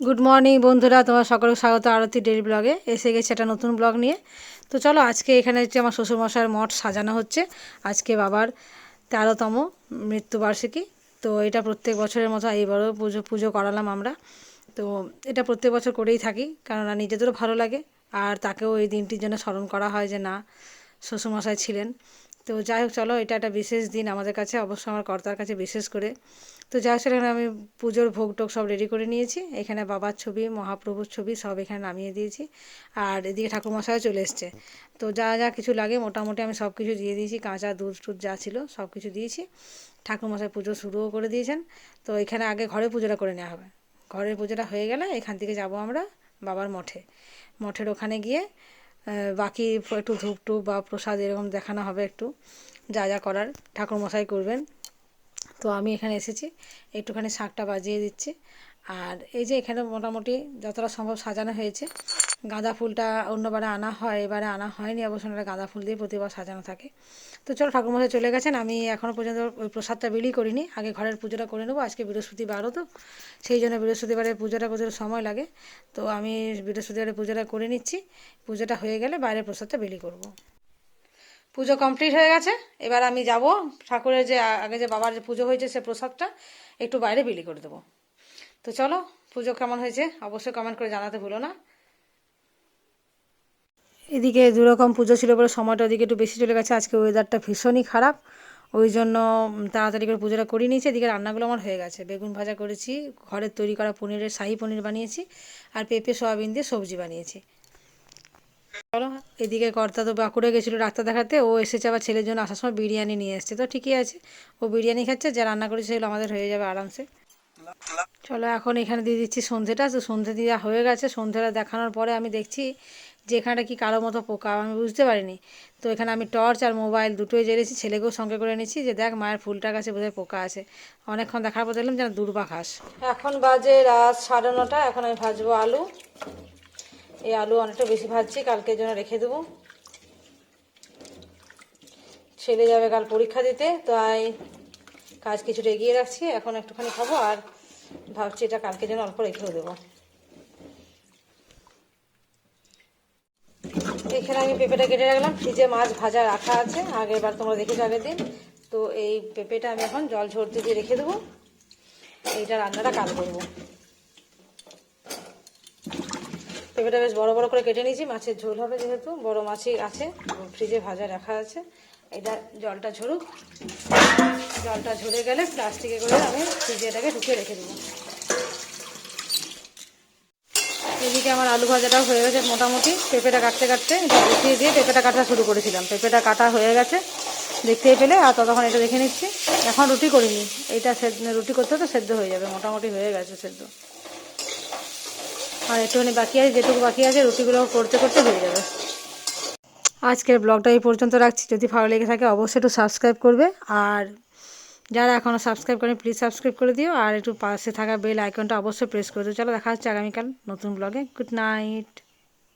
Good morning বন্ধুরা। তোমার সকলকে স্বাগত আরতি ডেলি ব্লগে এসে গেছে একটা নতুন ব্লগ নিয়ে। তো চলো, আজকে এখানে হচ্ছে আমার শ্বশুরমশাইয়ের মঠ সাজানো হচ্ছে। আজকে বাবার তেরোতম মৃত্যুবার্ষিকী। তো এটা প্রত্যেক বছরের মতো এইবারও পুজো পুজো করালাম আমরা। তো এটা প্রত্যেক বছর করেই থাকি, কেননা নিজেদেরও ভালো লাগে। আর তাকেও এই দিনটির জন্য স্মরণ করা হয় যে না, শ্বশুরমশাই ছিলেন। তো যাই হোক, চলো, এটা একটা বিশেষ দিন আমাদের কাছে, অবশ্য আমার কর্তার কাছে বিশেষ করে। তো যাই হোক, সেখানে আমি পুজোর ভোগ টোগ সব রেডি করে নিয়েছি। এখানে বাবার ছবি, মহাপ্রভুর ছবি সব এখানে নামিয়ে দিয়েছি। আর এদিকে ঠাকুরমশাইও চলে এসছে। তো যা যা কিছু লাগে, মোটামুটি আমি সব কিছু দিয়ে দিয়েছি। কাঁচা দুধ টুধ যা ছিল, সব কিছু দিয়েছি। ঠাকুরমশাই পুজো শুরুও করে দিয়েছেন। তো এখানে আগে ঘরে পুজোটা করে নেওয়া হবে। ঘরের পুজোটা হয়ে গেলে এখান থেকে যাব আমরা বাবার মঠে। মঠের ওখানে গিয়ে বাকি একটু ধূপ টুপ বা প্রসাদ এরকম দেখানো হবে একটু। যা যা করার ঠাকুরমশাই করবেন। তো আমি এখানে এসেছি, একটুখানি শাঁখটা বাজিয়ে দিচ্ছি। আর এই যে এখানে মোটামুটি যতটা সম্ভব সাজানো হয়েছে, গাঁদা ফুলটা অন্যবারে আনা হয়, এবারে আনা হয়নি, অবশ্য গাঁদা ফুল দিয়ে প্রতিবার সাজানো থাকে। তো চলো ঠাকুরমশাই চলে গেছেন, আমি এখনও পর্যন্ত ওই প্রসাদটা বিলি করিনি, আগে ঘরের পুজোটা করে নেব, আজকে বৃহস্পতিবারও তো, সেই জন্য বৃহস্পতিবারে পুজোটা করতে সময় লাগে। তো আমি বৃহস্পতিবারে পুজোটা করে নিচ্ছি, পুজোটা হয়ে গেলে বাইরের প্রসাদটা বিলি করব। পুজো কমপ্লিট হয়ে গেছে, এবার আমি যাব ঠাকুরের যে আগে যে বাবার যে পুজো হয়েছে সে প্রসাদটা একটু বাইরে বিলি করে দেবো। তো চলো, পুজো কেমন হয়েছে? অবশ্যই কমেন্ট করে জানাতে ভুলো না। এদিকে দুরকম পুজো ছিল বলে সময়টা ওদিকে একটু বেশি চলে গেছে। আজকে ওয়েদারটা ভীষণই খারাপ। ওই জন্য তাড়াতাড়ি করে পুজোটা করে নিয়েছি। এদিকে রান্নাগুলো আমার হয়ে গেছে। বেগুন ভাজা করেছি ঘরের তৈরি করা পনিরের, শাহি পনির বানিয়েছি আর পেঁপে, সয়াবিন দিয়ে সবজি বানিয়েছি। চলো, এদিকে কর্তা তো বাঁকুড়ে গেছিল ডাক্তার দেখাতে। ও এসেছে আবার ছেলের জন্য আসার সময় বিরিয়ানি নিয়ে এসছে। তো ঠিকই আছে। ও বিরিয়ানি খাচ্ছে, যা রান্না করেছে সেগুলো আমাদের হয়ে যাবে আরামসে। চলো এখন এখানে দিয়ে দিচ্ছি সন্ধেটা। তো সন্ধে দেওয়া হয়ে গেছে। সন্ধেটা দেখানোর পরে আমি দেখছি যে এখানটা কি কারও মতো পোকা, আমি বুঝতে পারিনি। তো এখানে আমি টর্চ আর মোবাইল দুটোই জেলেছি ছেলেকেও সঙ্গে করে নিচ্ছি যে দেখ মায়ের ফুলটা গাছে বোধহয় পোকা আছে। অনেকক্ষণ দেখার পর দেখলাম যেন দুর্বা ঘাস। এখন বাজে রাত সাড়ে নটা, এখন আমি ভাজবো আলু। এই আলু অনেকটা বেশি ভাজছি কালকের জন্য রেখে দেবো। ছেলে যাবে কাল পরীক্ষা দিতে, তাই কাজ কিছুটা এগিয়ে রাখছি, এখন একটুখানি খাব আর ভাবছি এটা কালকে যেন অল্প রেখেও দেবো। এখানে আমি পেঁপেটা কেটে রাখলাম, ফ্রিজে মাছ ভাজা রাখা আছে আগের বার তোমরা দেখেছ আগের দিন। তো এই পেঁপেটা আমি এখন জল ঝরতে দিয়ে রেখে দেবো। এইটা রান্নাটা কাল করব। পেঁপেটা বেশ বড় বড় করে কেটে নিয়েছি, মাছের ঝোল হবে যেহেতু, বড় মাছই আছে, ফ্রিজে ভাজা রাখা আছে। এটা জলটা ঝরুক। জলটা ঝরে গেলে প্লাস্টিকে করে আমি ফ্রিজে এটাকে ঢুকিয়ে রেখে দেবো। এদিকে আমার আলু ভাজাটাও হয়ে গেছে মোটামুটি। পেঁপেটা কাটতে কাটতে বসিয়ে দিয়ে পেঁপেটা কাটা শুরু করেছিলাম। পেঁপেটা কাটা হয়ে গেছে। দেখতেই পেলে আর ততক্ষণ এটা দেখে নিচ্ছি। এখন রুটি করিনি। এইটা রুটি করতে তো সেদ্ধ হয়ে যাবে। মোটামুটি হয়ে গেছে সেদ্ধ। আর একটুখানি বাকি আছে, যেটুকু বাকি আছে রুটিগুলো করতে করতে হয়ে যাবে। আজকের ব্লগটা এই পর্যন্ত রাখছি। যদি ভালো লেগে থাকে, অবশ্যই একটু সাবস্ক্রাইব করবে। আর যারা এখনও সাবস্ক্রাইব করেন প্লিজ সাবস্ক্রাইব করে দিও। আর একটু পাশে থাকা বেল আইকনটা অবশ্যই প্রেস করে দিও। চলো, দেখা হচ্ছে আগামীকাল নতুন ব্লগে গুড নাইট